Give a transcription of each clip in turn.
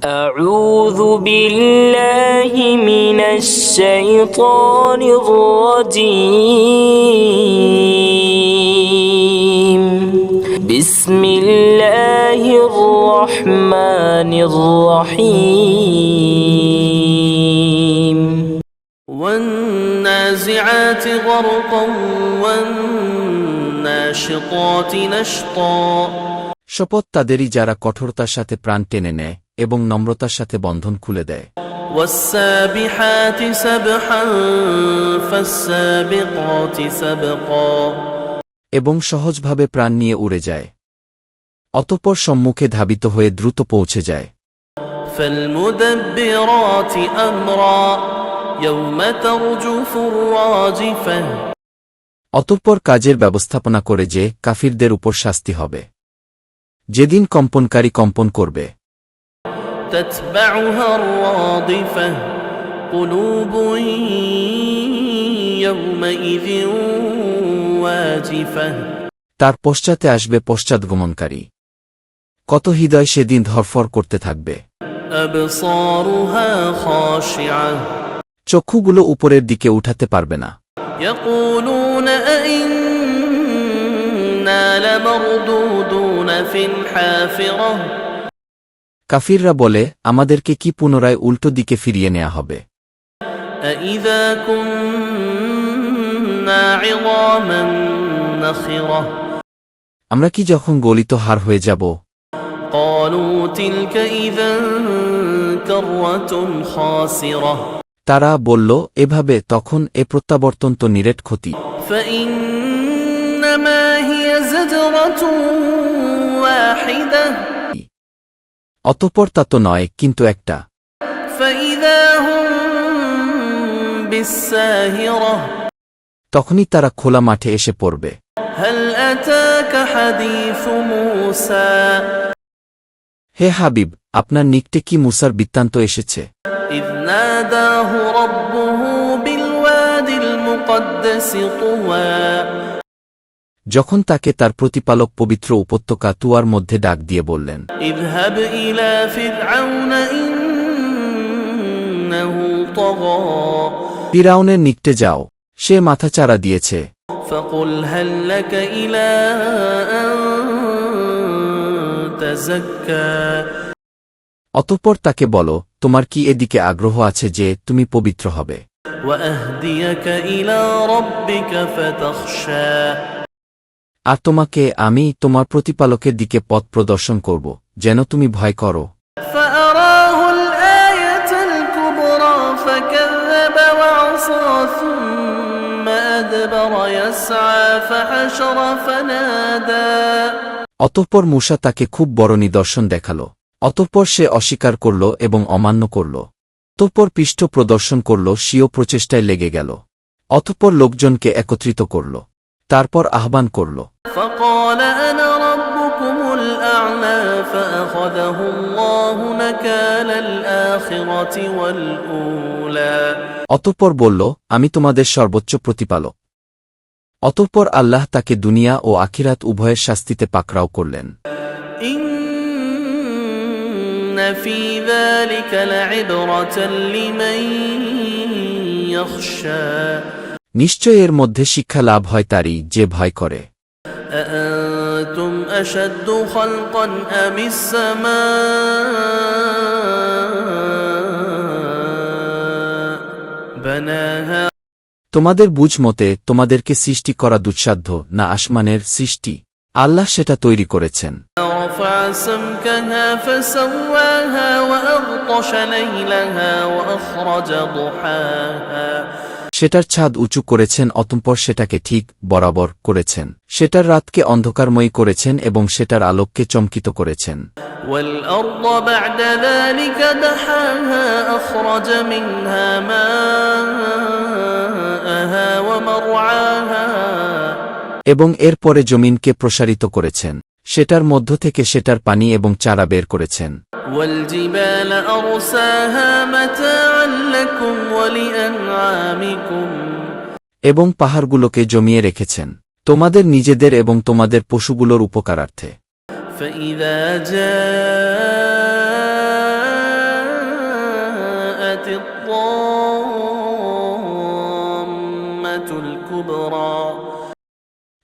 أعوذ بالله من الشيطان الرجيم بسم الله الرحمن الرحيم والنازعات غرقا والناشطات نشطا শপথ তাদেরই যারা কঠোরতার সাথে প্রাণ টেনে নেয় এবং নম্রতার সাথে বন্ধন খুলে দেয়। এবং সহজভাবে প্রাণ নিয়ে উড়ে যায়। অতপর সম্মুখে ধাবিত হয়ে দ্রুত পৌঁছে যায়। অতঃপর কাজের ব্যবস্থাপনা করে যে কাফিরদের উপর শাস্তি হবে। যেদিন কম্পনকারী কম্পন করবে। تتبعها الرادفة قلوب يومئذ واجفة তার পশ্চাতে আসবে পশ্চাৎগমনকারী কত হৃদয় সেদিন ধরফর করতে থাকবে أبصارها خاشعة চক্ষুগুলো উপরের দিকে উঠাতে পারবে না يقولون أئنا لمردودون في الحافرة কাফিররা বলে আমাদেরকে কি পুনরায় উল্টো দিকে ফিরিয়ে নেওয়া হবে أئذا كنا عظاما نخرة আমরা কি যখন গলিত হার হয়ে যাব قالوا تلك إذا كرة خاسرة তারা বলল এভাবে তখন এ প্রত্যাবর্তন তো নিরেট ক্ষতি فإنما هي زجرة واحدة অতপর তা তো নয় কিন্তু একটা। তখনই তারা খোলা মাঠে এসে পড়বে। হে হাবিব আপনার নিকটে কি মুসার বৃত্তান্ত এসেছে? ইদনাদাহু রব্বুহু বিল ওয়াদিল তুওয়া যখন তাকে তার প্রতিপালক পবিত্র উপত্যকা তুয়ার মধ্যে ডাক দিয়ে বললেন اذهب إلى فرعون إنه طغى ফিরাউনের নিকটে যাও সে মাথাচাড়া দিয়েছে فقل هل لك إلى أن تزكى অতঃপর তাকে বলো তোমার কি এদিকে আগ্রহ আছে যে তুমি পবিত্র হবে وأهديك إلى ربك فتخشى আর তোমাকে আমি তোমার প্রতিপালকের দিকে পথ প্রদর্শন করব যেন তুমি ভয় করো। অতঃপর মূষা তাকে খুব বড় নিদর্শন দেখাল। অতঃপর সে অস্বীকার করল এবং অমান্য করল। অতঃপর পৃষ্ঠ প্রদর্শন করল স্বীয় প্রচেষ্টায় লেগে গেল। অতঃপর লোকজনকে একত্রিত করল। তারপর আহ্বান করল। অতঃপর বলল আমি তোমাদের সর্বোচ্চ প্রতিপালক। অতঃপর আল্লাহ তাকে দুনিয়া ও আখিরাত উভয়ের শাস্তিতে পাকরাও করলেন। في নিশ্চয় এর মধ্যে শিক্ষা লাভ হয় তারই যে ভয় করে। তোমাদের বুঝ মতে তোমাদেরকে সৃষ্টি করা দুঃসাধ্য না আসমানের সৃষ্টি। আল্লাহ সেটা তৈরি করেছেন। সেটার ছাদ উঁচু করেছেন অতম্পর সেটাকে ঠিক বরাবর করেছেন। সেটার রাতকে অন্ধকারময়ী করেছেন এবং সেটার আলোককে চমকিত করেছেন। এবং এরপরে জমিনকে প্রসারিত করেছেন। সেটার মধ্য থেকে সেটার পানি এবং চারা বের করেছেন والجبال أرساها متاعا لكم ولأنعامكم এবং পাহাড়গুলোকে জমিয়ে রেখেছেন তোমাদের নিজেদের এবং তোমাদের পশুগুলোর উপকারার্থে فإذا جاءت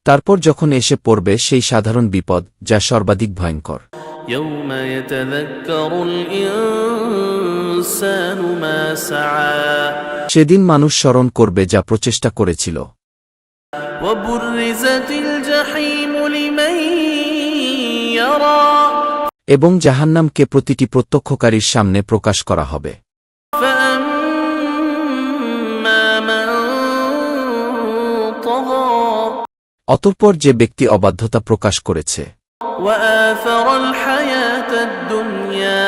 তারপর যখন এসে পড়বে সেই সাধারণ বিপদ যা সর্বাধিক ভয়ঙ্কর। সেদিন মানুষ স্মরণ করবে যা প্রচেষ্টা করেছিল। এবং জাহান্নামকে প্রতিটি প্রত্যক্ষকারীর সামনে প্রকাশ করা হবে। অতঃপর যে ব্যক্তি অবাধ্যতা প্রকাশ করেছে وآثر الحياة الدنيا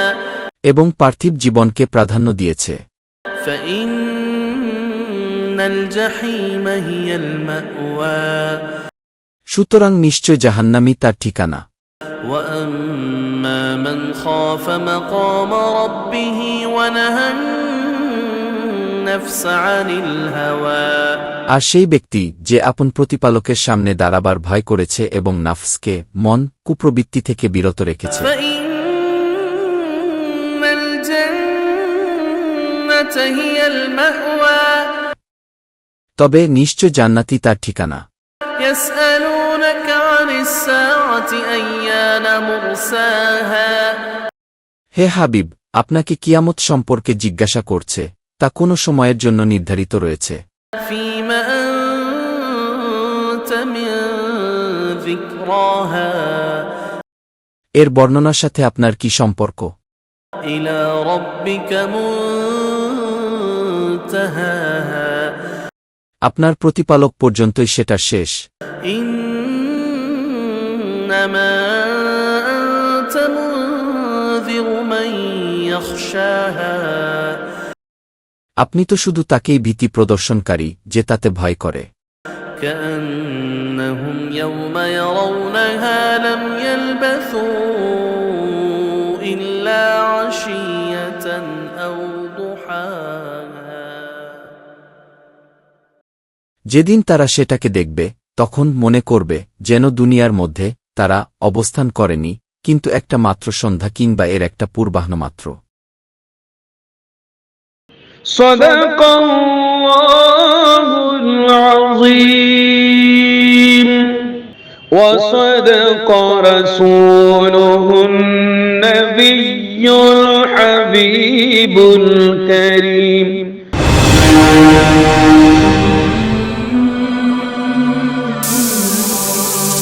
এবং পার্থিব জীবনকে প্রাধান্য দিয়েছে فإن الجحيم هي المأوى সুতরাং নিশ্চয় জাহান্নামই তার ঠিকানা وأما من خاف مقام ربه ونهى النفس عن الهوى আর সেই ব্যক্তি যে আপন প্রতিপালকের সামনে দাঁড়াবার ভয় করেছে এবং নাফসকে মন কুপ্রবৃত্তি থেকে বিরত রেখেছে। তবে নিশ্চয় জান্নাতি তার ঠিকানা। হে হাবিব আপনাকে কিয়ামত সম্পর্কে জিজ্ঞাসা করছে। তা কোনো সময়ের জন্য নির্ধারিত রয়েছে। এর বর্ণনার সাথে আপনার কি সম্পর্ক? আপনার প্রতিপালক পর্যন্তই সেটা শেষ। ইন্নামা আপনি তো শুধু তাকেই ভীতি প্রদর্শনকারী যে তাতে ভয় করে। যেদিন তারা সেটাকে দেখবে তখন মনে করবে যেন দুনিয়ার মধ্যে তারা অবস্থান করেনি কিন্তু একটা মাত্র সন্ধ্যা কিংবা এর একটা পূর্বাহ্ন মাত্র صدق الله العظيم. وصدق رسوله النبي الحبيب الكريم.